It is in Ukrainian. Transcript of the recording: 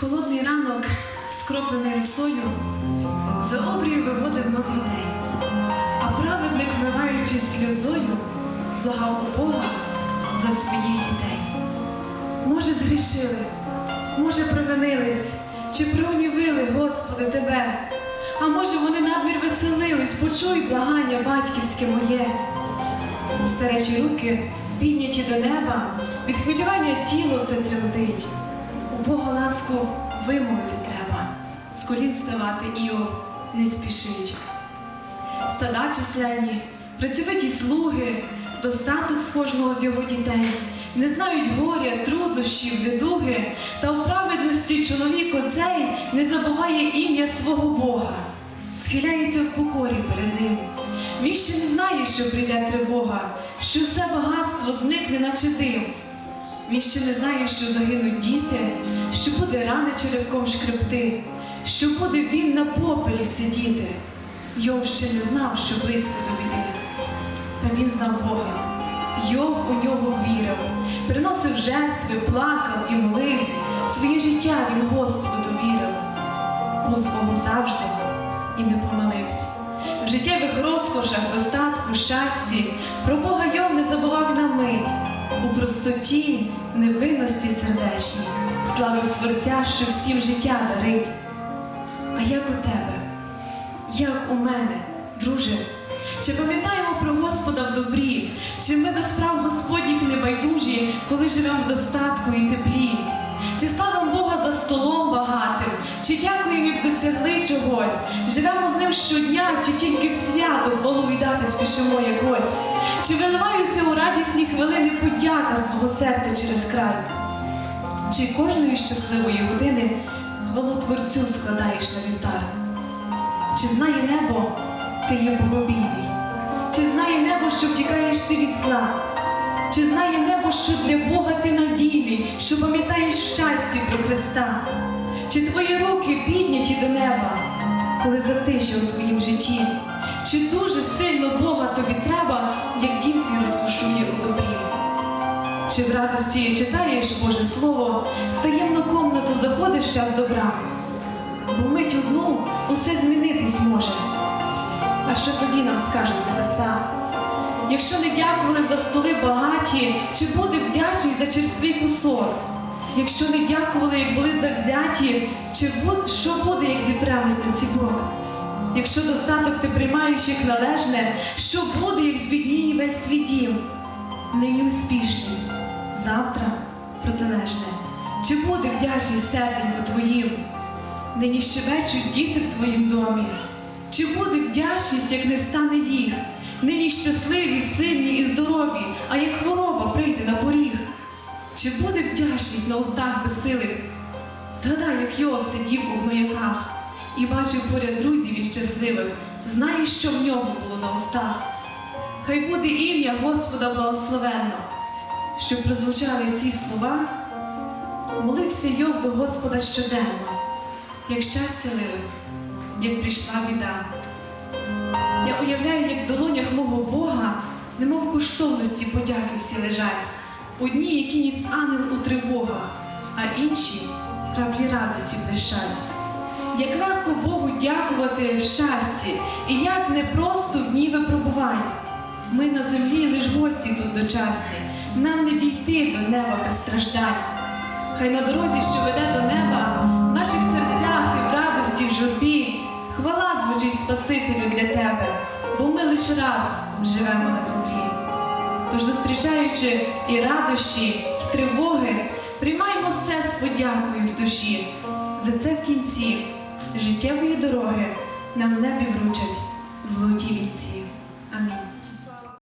Холодний ранок, скроплений росою, за обрію виводив новий день, а праведник, вмиваючись сльозою, благав у Бога за своїх дітей. Може, згрішили, може, провинились, чи прогнівили, Господи, Тебе, а може, вони надмір веселились, почуй благання батьківське моє. Старечі руки, підняті до неба, від хвилювання тіло все тремтить. У Бога ласку вимолити треба, з колін ставати Іов не спішить. Стада численні, працьовиті слуги, достаток в кожного з його дітей, не знають горя, труднощів, недуги, та в праведності чоловік оцей не забуває ім'я свого Бога, схиляється в покорі перед ним. Він ще не знає, що прийде тривога, що все багатство зникне, наче дим. Він ще не знає, що загинуть діти, що буде рани черевком шкребти, що буде він на попелі сидіти. Йов ще не знав, що близько до біди. Та він знав Бога. Йов у нього вірив, приносив жертви, плакав і молився. Своє життя він Господу довірив. Богом завжди і не помилився. В життєвих розкошах, достатку, щасті, про Бога простоті, невинності сердечній, славив Творця, що всім життя дарить. А як у тебе? Як у мене, друже? Чи пам'ятаємо про Господа в добрі? Чи ми до справ Господніх небайдужі, коли живемо в достатку і теплі? Чи славимо Бога за столом багатим? Чи дякуємо, як досягли чогось? Живемо з ним щодня, чи тільки в свято хвалу віддати спішимо якось? Чи виливаються у радісні хвилини подяка з твого серця через край? Чи кожної щасливої години хвалу Творцю складаєш на вівтар? Чи знає небо, ти є богобійний? Чи знає небо, що втікаєш ти від зла? Чи знає небо, що для Бога ти надійний, що пам'ятаєш в щасті про Христа? Чи твої руки підняті до неба, коли затиша у твоїм житті? Чи дуже сильно Бога тобі треба, як дім твій розкошує у добрі? Чи в радості читаєш Боже Слово, в таємну комнату заходиш в час добра? Бо мить одну усе змінитись може. А що тоді нам скажуть небеса? Якщо не дякували за столи багаті, чи буде вдячний за черствий кусок? Якщо не дякували, як були завзяті, чи буд, що буде, як зіпремось на ціпок? Якщо достаток ти приймаєш як належне, що буде, як збідніє весь твій дім? Нині успішний, завтра протилежне. Чи буде вдячність серденько твоїм? Нині щебечуть діти в твоїм домі. Чи буде вдячність, як не стане їх? Нині щасливі, сильні і здорові, а як хвороба прийде на поріг. Чи буде вдячність на устах безсилих? Згадай, як Йов сидів у гнояках і бачив поряд друзів він щасливих, знаєш, що в нього було на устах. Хай буде ім'я Господа благословенно, щоб прозвучали ці слова, молився Йов до Господа щоденно, як щастя лилось, як прийшла біда. Я уявляю, як в долонях мого Бога, немов коштовності подяки всі лежать, одні, які ніс ангел у тривогах, а інші в краплі радості блищать. Як легко Богу дякувати в щасті, і як непросто в дні випробувань. Ми на землі лиш гості тут дочасні, нам не дійти до неба без страждань. Хай на дорозі, що веде до неба, в наших серцях і в радості, в журбі, хвала звучить Спасителю для тебе, бо ми лише раз живемо на землі. Тож, зустрічаючи і радощі, і тривоги, приймаймо все з подякою з душі. За це в кінці життєвої дороги нам в небі вручать золоті вінці. Амінь.